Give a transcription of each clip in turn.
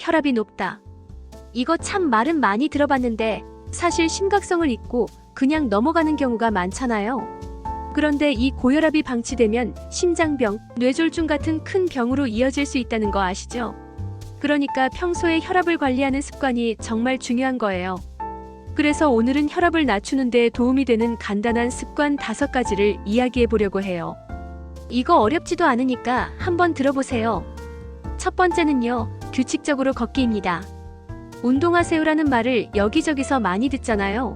혈압이 높다. 이거 참 말은 많이 들어봤는데 사실 심각성을 잊고 그냥 넘어가는 경우가 많잖아요. 그런데 이 고혈압이 방치되면 심장병, 뇌졸중 같은 큰 병으로 이어질 수 있다는 거 아시죠? 그러니까 평소에 혈압을 관리하는 습관이 정말 중요한 거예요. 그래서 오늘은 혈압을 낮추는 데 도움이 되는 간단한 습관 다섯 가지를 이야기해 보려고 해요. 이거 어렵지도 않으니까 한번 들어보세요. 첫 번째는요, 규칙적으로 걷기입니다. 운동하세요라는 말을 여기저기서 많이 듣잖아요.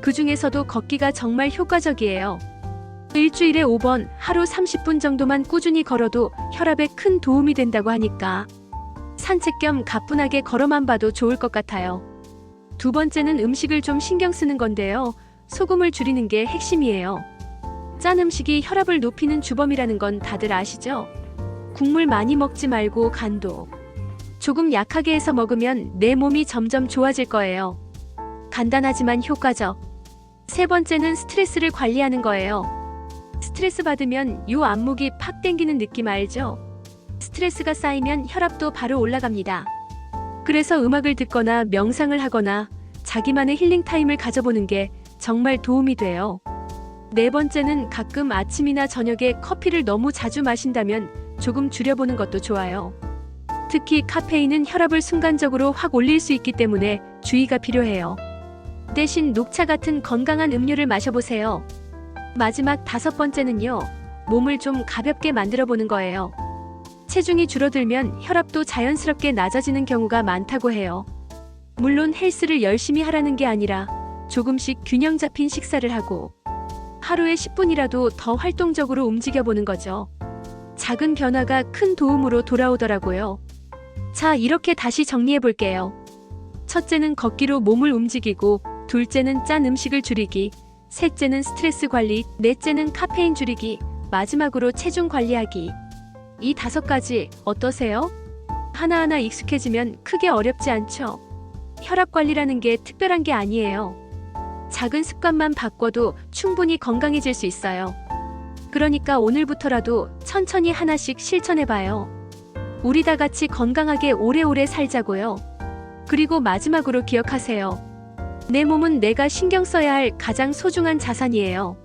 그 중에서도 걷기가 정말 효과적이에요. 일주일에 5번, 하루 30분 정도만 꾸준히 걸어도 혈압에 큰 도움이 된다고 하니까 산책 겸 가뿐하게 걸어만 봐도 좋을 것 같아요. 두 번째는 음식을 좀 신경 쓰는 건데요. 소금을 줄이는 게 핵심이에요. 짠 음식이 혈압을 높이는 주범이라는 건 다들 아시죠? 국물 많이 먹지 말고 간도 조금 약하게 해서 먹으면 내 몸이 점점 좋아질 거예요. 간단하지만 효과적. 세 번째는 스트레스를 관리하는 거예요. 스트레스 받으면 요 안목이 팍 땡기는 느낌 알죠? 스트레스가 쌓이면 혈압도 바로 올라갑니다. 그래서 음악을 듣거나 명상을 하거나 자기만의 힐링 타임을 가져보는 게 정말 도움이 돼요. 네 번째는 가끔 아침이나 저녁에 커피를 너무 자주 마신다면 조금 줄여보는 것도 좋아요. 특히 카페인은 혈압을 순간적으로 확 올릴 수 있기 때문에 주의가 필요해요. 대신 녹차 같은 건강한 음료를 마셔보세요. 마지막 다섯 번째는요, 몸을 좀 가볍게 만들어 보는 거예요. 체중이 줄어들면 혈압도 자연스럽게 낮아지는 경우가 많다고 해요. 물론 헬스를 열심히 하라는 게 아니라 조금씩 균형 잡힌 식사를 하고 하루에 10분이라도 더 활동적으로 움직여 보는 거죠. 작은 변화가 큰 도움으로 돌아오더라고요. 자, 이렇게 다시 정리해 볼게요. 첫째는 걷기로 몸을 움직이고, 둘째는 짠 음식을 줄이기, 셋째는 스트레스 관리, 넷째는 카페인 줄이기, 마지막으로 체중 관리하기. 이 다섯 가지 어떠세요? 하나하나 익숙해지면 크게 어렵지 않죠? 혈압 관리라는 게 특별한 게 아니에요. 작은 습관만 바꿔도 충분히 건강해질 수 있어요. 그러니까 오늘부터라도 천천히 하나씩 실천해봐요. 우리 다 같이 건강하게 오래오래 살자고요. 그리고 마지막으로 기억하세요. 내 몸은 내가 신경 써야 할 가장 소중한 자산이에요.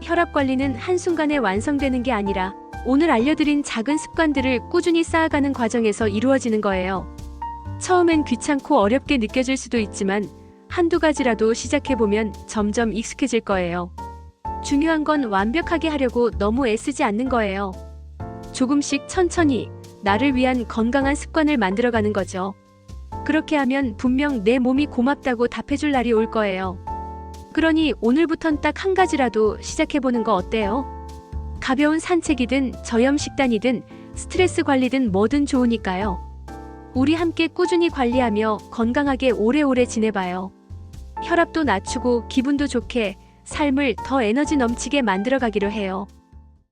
혈압 관리는 한순간에 완성되는 게 아니라 오늘 알려드린 작은 습관들을 꾸준히 쌓아가는 과정에서 이루어지는 거예요. 처음엔 귀찮고 어렵게 느껴질 수도 있지만 한두 가지라도 시작해보면 점점 익숙해질 거예요. 중요한 건 완벽하게 하려고 너무 애쓰지 않는 거예요. 조금씩 천천히 나를 위한 건강한 습관을 만들어가는 거죠. 그렇게 하면 분명 내 몸이 고맙다고 답해줄 날이 올 거예요. 그러니 오늘부턴 딱 한 가지라도 시작해보는 거 어때요? 가벼운 산책이든 저염 식단이든 스트레스 관리든 뭐든 좋으니까요. 우리 함께 꾸준히 관리하며 건강하게 오래오래 지내봐요. 혈압도 낮추고 기분도 좋게 삶을 더 에너지 넘치게 만들어 가기로 해요.